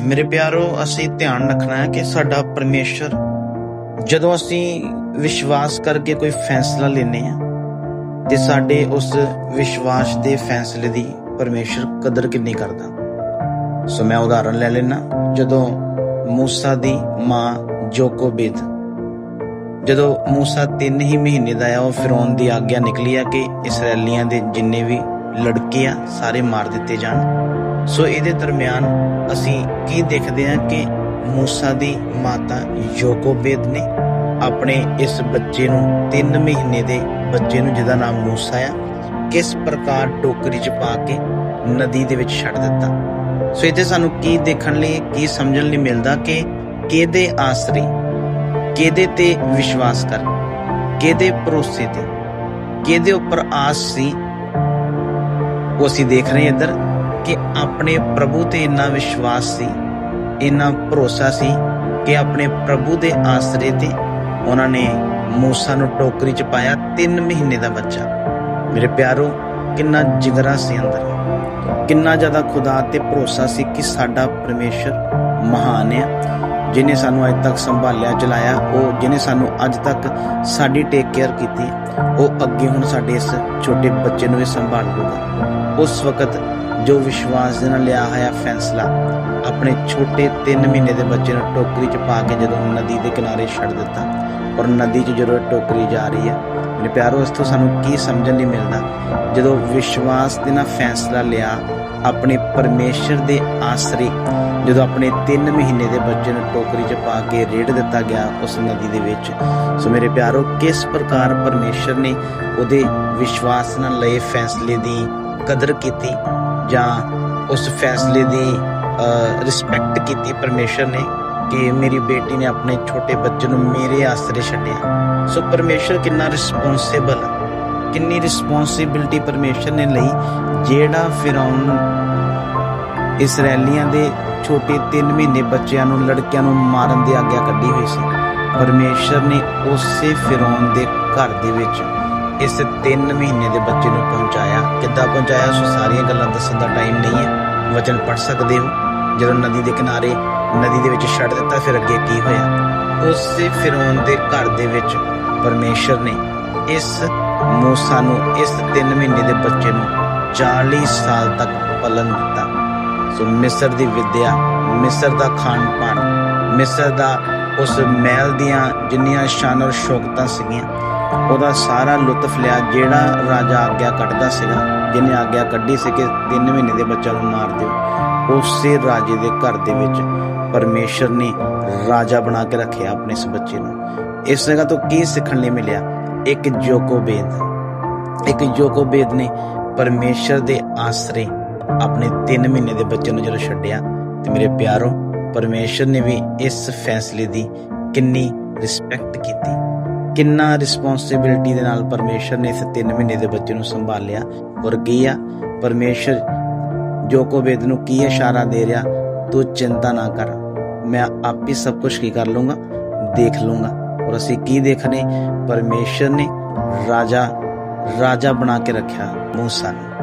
ਮੇਰੇ ਪਿਆਰੋ, ਅਸੀਂ ਧਿਆਨ ਰੱਖਣਾ ਹੈ ਕਿ ਸਾਡਾ ਪਰਮੇਸ਼ਰ, ਜਦੋਂ ਅਸੀਂ ਵਿਸ਼ਵਾਸ ਕਰਕੇ ਕੋਈ ਫੈਸਲਾ ਲੈਨੇ ਆ ਤੇ ਸਾਡੇ ਉਸ ਵਿਸ਼ਵਾਸ ਦੇ ਫੈਸਲੇ ਦੀ ਪਰਮੇਸ਼ਰ ਕਦਰ ਕਿੰਨੀ ਕਰਦਾ। ਸੋ ਮੈਂ ਉਦਾਹਰਨ ਲੈ ਲੈਣਾ ਜਦੋਂ ਮੂਸਾ ਦੀ ਮਾਂ ਜੋਕੋਬੇਦ, ਜਦੋਂ ਮੂਸਾ ਤਿੰਨ ਹੀ ਮਹੀਨੇ ਦਾ ਆ ਉਹ ਫਿਰੌਨ ਦੀ ਆਗਿਆ ਨਿਕਲੀ ਆ ਕਿ ਇਸرائیਲੀਆਂ ਦੇ ਜਿੰਨੇ ਵੀ ਲੜਕੇ ਆ, ਸਾਰੇ ਮਾਰ ਦਿੱਤੇ ਜਾਣ। ਸੋ ਇਹਦੇ ਦਰਮਿਆਨ ਅਸੀਂ ਕੀ ਦੇਖਦੇ ਹਾਂ ਕਿ ਮੂਸਾ ਦੀ ਮਾਤਾ ਯੋਕੋਬੇਦ ਨੇ ਆਪਣੇ ਇਸ ਬੱਚੇ ਨੂੰ 3 ਮਹੀਨੇ ਦੇ ਬੱਚੇ ਨੂੰ, ਜਿਹਦਾ ਨਾਮ ਮੂਸਾ ਆ, ਕਿਸ ਪ੍ਰਕਾਰ ਟੋਕਰੀ 'ਚ ਪਾ ਕੇ ਨਦੀ ਦੇ ਵਿੱਚ ਛੱਡ ਦਿੱਤਾ। ਸੋ ਇਹਦੇ ਸਾਨੂੰ ਕੀ ਦੇਖਣ ਲਈ, ਕੀ ਸਮਝਣ ਲਈ ਮਿਲਦਾ ਕਿ ਕਿਹਦੇ ਆਸਰੇ, ਕਿਹਦੇ ਤੇ ਵਿਸ਼ਵਾਸ ਕਰ, ਕਿਹਦੇ ਭਰੋਸੇ ਤੇ, ਕਿਹਦੇ ਉੱਪਰ ਆਸ ਸੀ, ਉਹ ਅਸੀਂ ਦੇਖ ਰਹੇ ਇੱਧਰ। ਕਿ ਆਪਣੇ ਪ੍ਰਭੂ ਤੇ ਇੰਨਾ ਵਿਸ਼ਵਾਸ ਸੀ, ਇੰਨਾ ਭਰੋਸਾ ਸੀ ਕਿ ਆਪਣੇ ਪ੍ਰਭੂ ਦੇ ਆਸਰੇ ਤੇ ਉਹਨਾਂ ਨੇ ਮੂਸਾ ਨੂੰ ਟੋਕਰੀ 'ਚ ਪਾਇਆ 3 ਮਹੀਨੇ ਦਾ ਬੱਚਾ। ਮੇਰੇ ਪਿਆਰੋ, ਕਿੰਨਾ ਜਿਗਰਾ ਸੀ ਅੰਦਰ। ਕਿੰਨਾ ਜ਼ਿਆਦਾ ਖੁਦਾ ਤੇ ਭਰੋਸਾ ਸੀ ਕਿ ਸਾਡਾ ਪਰਮੇਸ਼ਰ ਮਹਾਨ ਹੈ ਜਿਨੇ ਸਾਨੂੰ ਅੱਜ ਤੱਕ ਸੰਭਾਲਿਆ ਚਲਾਇਆ ਉਹ ਜਿਨੇ ਸਾਨੂੰ ਅੱਜ ਤੱਕ ਸਾਡੀ ਟੇਕ ਕੇਅਰ ਕੀਤੀ, ਉਹ ਅੱਗੇ ਹੁਣ ਸਾਡੇ ਇਸ ਛੋਟੇ ਬੱਚੇ ਨੂੰ ਵੀ ਸੰਭਾਲ ਲੂਗਾ ਉਸ ਵਕਤ ਜੋ ਵਿਸ਼ਵਾਸ ਦੇ ਨਾਲ ਲਿਆ ਹੋਇਆ ਫੈਸਲਾ, ਆਪਣੇ ਛੋਟੇ 3 ਮਹੀਨੇ ਦੇ ਬੱਚੇ ਨੂੰ ਟੋਕਰੀ 'ਚ ਪਾ ਕੇ ਜਦੋਂ ਨਦੀ ਦੇ ਕਿਨਾਰੇ ਛੱਡ ਦਿੱਤਾ, ਔਰ ਨਦੀ 'ਚ ਜਦੋਂ ਇਹ ਟੋਕਰੀ ਜਾ ਰਹੀ ਹੈ, ਮੇਰੇ ਪਿਆਰੋ, ਇਸ ਤੋਂ ਸਾਨੂੰ ਕੀ ਸਮਝਣ ਲਈ ਮਿਲਦਾ? ਜਦੋਂ ਵਿਸ਼ਵਾਸ ਦੇ ਨਾਲ ਫੈਸਲਾ ਲਿਆ ਆਪਣੇ ਪਰਮੇਸ਼ਰ ਦੇ ਆਸਰੇ ਜਦੋਂ ਆਪਣੇ 3 ਮਹੀਨੇ ਦੇ ਬੱਚੇ ਨੂੰ ਟੋਕਰੀ 'ਚ ਪਾ ਕੇ ਰੇੜ ਦਿੱਤਾ ਗਿਆ ਉਸ ਨਦੀ ਦੇ ਵਿੱਚ। ਸੋ ਮੇਰੇ ਪਿਆਰੋ, ਕਿਸ ਪ੍ਰਕਾਰ ਪਰਮੇਸ਼ਰ ਨੇ ਉਹਦੇ ਵਿਸ਼ਵਾਸ ਨਾਲ ਲਏ ਫੈਸਲੇ ਦੀ ਕਦਰ ਕੀਤੀ ਜਾਂ ਉਸ ਫੈਸਲੇ ਦੀ ਰਿਸਪੈਕਟ ਕੀਤੀ ਪਰਮੇਸ਼ਰ ਨੇ ਕਿ ਮੇਰੀ ਬੇਟੀ ਨੇ ਆਪਣੇ ਛੋਟੇ ਬੱਚੇ ਨੂੰ ਮੇਰੇ ਆਸਰੇ ਛੱਡਿਆ? ਸੋ ਪਰਮੇਸ਼ਰ ਕਿੰਨਾ ਰਿਸਪੌਂਸਿਬਲ ਕਿੰਨੀ ਰਿਸਪੌਂਸਿਬਿਲਟੀ ਪਰਮੇਸ਼ਰ ਨੇ ਲਈ, ਜਿਹੜਾ ਫਿਰੌਨ ਇਸرائیਲੀਆਂ ਦੇ ਛੋਟੇ 3 ਮਹੀਨੇ ਬੱਚਿਆਂ ਨੂੰ, ਲੜਕਿਆਂ ਨੂੰ ਮਾਰਨ ਦੀ ਆਗਿਆ ਕੱਢੀ ਹੋਈ ਸੀ। ਪਰਮੇਸ਼ਰ ਨੇ ਉਸੇ ਫਿਰੌਨ ਦੇ ਘਰ ਦੇ ਵਿੱਚ ਇਸ 3 ਮਹੀਨੇ ਦੇ ਬੱਚੇ ਨੂੰ ਪਹੁੰਚਾਇਆ। ਕਿੱਦਾਂ ਪਹੁੰਚਾਇਆ? ਸੋ ਸਾਰੀਆਂ ਗੱਲਾਂ ਦੱਸਣ ਦਾ ਟਾਈਮ ਨਹੀਂ ਹੈ। ਵਚਨ ਪੜ ਸਕਦੇ ਹੋ। ਜਦੋਂ ਨਦੀ ਦੇ ਕਿਨਾਰੇ ਨਦੀ ਦੇ ਵਿੱਚ ਛੱਡ ਦਿੱਤਾ, ਫਿਰ ਅੱਗੇ ਕੀ ਹੋਇਆ? ਉਸੇ ਫਿਰੌਨ ਦੇ ਘਰ ਦੇ ਵਿੱਚ ਪਰਮੇਸ਼ਰ ਨੇ ਇਸ ਮੂਸਾ ਨੂੰ ਇਸ 3 ਮਹੀਨੇ ਦੇ ਬੱਚੇ ਨੂੰ 40 ਸਾਲ ਤੱਕ ਪਲਨ ਦਿੱਤਾ। ਸੋ ਮਿਸਰ ਦੀ ਵਿਦਿਆ, ਮਿਸਰ ਦਾ ਖਾਣ ਪਾਣ ਮਿਸਰ ਦਾ ਉਸ ਮਹਿਲ ਦੀਆਂ ਜਿੰਨੀਆਂ ਸ਼ਾਨ ਔਰ ਸ਼ੌਕਤਾਂ ਸੀਗੀਆਂ, ਉਹਦਾ ਸਾਰਾ ਲੁਤਫ ਲਿਆ, ਜਿਹੜਾ ਰਾਜਾ ਆਗਿਆ ਕੱਢਦਾ ਸੀਗਾ, ਜਿਹਨੇ ਆਗਿਆ ਕੱਢੀ ਸੀ ਕਿ 3 ਮਹੀਨੇ ਦੇ ਬੱਚਿਆਂ ਨੂੰ ਮਾਰ ਦਿਓ, ਉਸੇ ਰਾਜੇ ਦੇ ਘਰ ਦੇ ਵਿੱਚ ਪਰਮੇਸ਼ਰ ਨੇ ਰਾਜਾ ਬਣਾ ਕੇ ਰੱਖਿਆ ਆਪਣੇ ਇਸ ਬੱਚੇ ਨੂੰ। ਇਸ ਜਗ੍ਹਾ ਤੋਂ ਕੀ ਸਿੱਖਣ ਲਈ ਮਿਲਿਆ? ਇੱਕ ਜੋਕੋਬੇਦ ਇੱਕ ਜੋਕੋਬੇਦ ਨੇ ਪਰਮੇਸ਼ਰ ਦੇ ਆਸਰੇ ਆਪਣੇ 3 ਮਹੀਨੇ ਦੇ ਬੱਚੇ ਨੂੰ ਜਦੋਂ ਛੱਡਿਆ, ਤੇ ਮੇਰੇ ਪਿਆਰੋ, ਪਰਮੇਸ਼ਰ ਨੇ ਵੀ ਇਸ ਫੈਸਲੇ ਦੀ ਕਿੰਨੀ ਰਿਸਪੈਕਟ ਕੀਤੀ। ਕਿੰਨਾ ਰਿਸਪੌਂਸਿਬਿਲਟੀ ਦੇ ਨਾਲ ਪਰਮੇਸ਼ਰ ਨੇ ਇਸ 3 ਮਹੀਨੇ ਦੇ ਬੱਚੇ ਨੂੰ ਸੰਭਾਲਿਆ ਔਰ ਕੀ ਆ, ਪਰਮੇਸ਼ਰ ਜੋਕੋਬੇਦ ਨੂੰ ਕੀ ਇਸ਼ਾਰਾ ਦੇ ਰਿਹਾ, ਤੂੰ ਚਿੰਤਾ ਨਾ ਕਰ। ਮੈਂ ਆਪ ਹੀ ਸਭ ਕੁਝ ਕੀ ਕਰ ਲੂੰਗਾ ਦੇਖ ਲੂੰਗਾ ਔਰ ਅਸੀਂ ਕੀ ਦੇਖਨੇ? ਪਰਮੇਸ਼ਰ ਨੇ ਰਾਜਾ ਰਾਜਾ ਬਣਾ ਕੇ ਰੱਖਿਆ ਮੂਸਾ ਨੂੰ।